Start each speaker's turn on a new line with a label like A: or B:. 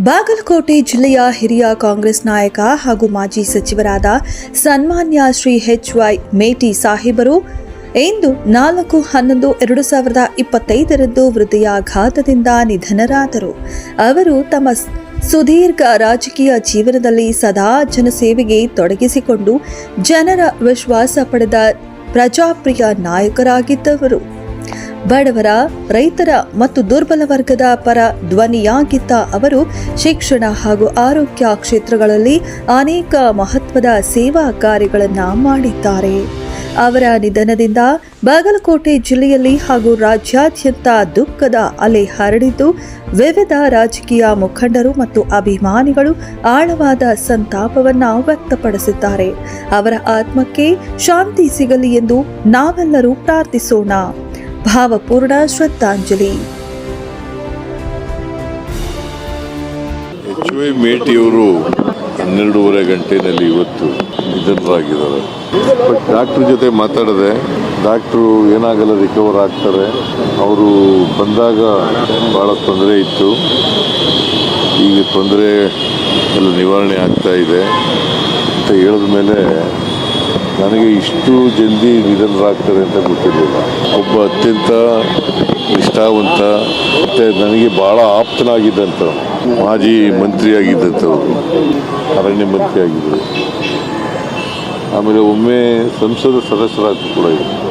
A: ಬಾಗಲಕೋಟೆ ಜಿಲ್ಲೆಯ ಹಿರಿಯ ಕಾಂಗ್ರೆಸ್ ನಾಯಕ ಹಾಗೂ ಮಾಜಿ ಸಚಿವರಾದ ಸನ್ಮಾನ್ಯ ಶ್ರೀ ಎಚ್ ವೈ ಮೇಟಿ ಸಾಹೇಬರು ಇಂದು ನಾಲ್ಕು ಹನ್ನೊಂದು ಎರಡು ಸಾವಿರದ ಇಪ್ಪತ್ತೈದರಂದು ಹೃದಯಾಘಾತದಿಂದ ನಿಧನರಾದರು. ಅವರು ತಮ್ಮ ಸುದೀರ್ಘ ರಾಜಕೀಯ ಜೀವನದಲ್ಲಿ ಸದಾ ಜನಸೇವೆಗೆ ತೊಡಗಿಸಿಕೊಂಡು ಜನರ ವಿಶ್ವಾಸ ಪಡೆದ ಪ್ರಜಾಪ್ರಿಯ ನಾಯಕರಾಗಿದ್ದವರು. ಬಡವರ, ರೈತರ ಮತ್ತು ದುರ್ಬಲ ವರ್ಗದ ಪರ ಧ್ವನಿಯಾಗಿದ್ದ ಅವರು ಶಿಕ್ಷಣ ಹಾಗೂ ಆರೋಗ್ಯ ಕ್ಷೇತ್ರಗಳಲ್ಲಿ ಅನೇಕ ಮಹತ್ವದ ಸೇವಾ ಕಾರ್ಯಗಳನ್ನು ಮಾಡಿದ್ದಾರೆ. ಅವರ ನಿಧನದಿಂದ ಬಾಗಲಕೋಟೆ ಜಿಲ್ಲೆಯಲ್ಲಿ ಹಾಗೂ ರಾಜ್ಯಾದ್ಯಂತ ದುಃಖದ ಅಲೆ ಹರಡಿದ್ದು ವಿವಿಧ ರಾಜಕೀಯ ಮುಖಂಡರು ಮತ್ತು ಅಭಿಮಾನಿಗಳು ಆಳವಾದ ಸಂತಾಪವನ್ನು ವ್ಯಕ್ತಪಡಿಸಿದ್ದಾರೆ. ಅವರ ಆತ್ಮಕ್ಕೆ ಶಾಂತಿ ಸಿಗಲಿ ಎಂದು ನಾವೆಲ್ಲರೂ ಪ್ರಾರ್ಥಿಸೋಣ. ಭಾವಪೂರ್ಣ ಶ್ರದ್ಧಾಂಜಲಿ.
B: ಮೇಟಿಯವರು ಹನ್ನೆರಡೂವರೆ ಗಂಟೆನಲ್ಲಿ ಇವತ್ತು ನಿಧನರಾಗಿದ್ದಾರೆ. ಬಟ್ ಡಾಕ್ಟ್ರ್ ಜೊತೆ ಮಾತಾಡಿದೆ ಡಾಕ್ಟ್ರು ಏನಾಗಲ್ಲ ರಿಕವರ್ ಆಗ್ತಾರೆ. ಅವರು ಬಂದಾಗ ಭಾಳ ತೊಂದರೆ ಇತ್ತು. ಈಗ ತೊಂದರೆ ಎಲ್ಲ ನಿವಾರಣೆ ಆಗ್ತಾ ಇದೆ ಅಂತ ಹೇಳಿದ ಮೇಲೆ ನನಗೆ ಇಷ್ಟು ಜಲ್ದಿ ನಿಧನರಾಗ್ತಾರೆ ಅಂತ ಗೊತ್ತಿರಲಿಲ್ಲ. ಒಬ್ಬ ಅತ್ಯಂತ ನಿಷ್ಠಾವಂತ, ಮತ್ತು ನನಗೆ ಭಾಳ ಆಪ್ತನಾಗಿದ್ದಂಥ ಮಾಜಿ ಮಂತ್ರಿಯಾಗಿದ್ದಂಥವ್ರು, ಅರಣ್ಯ ಮಂತ್ರಿ ಆಗಿದ್ದರು ಆಮೇಲೆ ಒಮ್ಮೆ ಸಂಸದ ಸದಸ್ಯರಾಗಿ ಕೂಡ ಇದ್ರು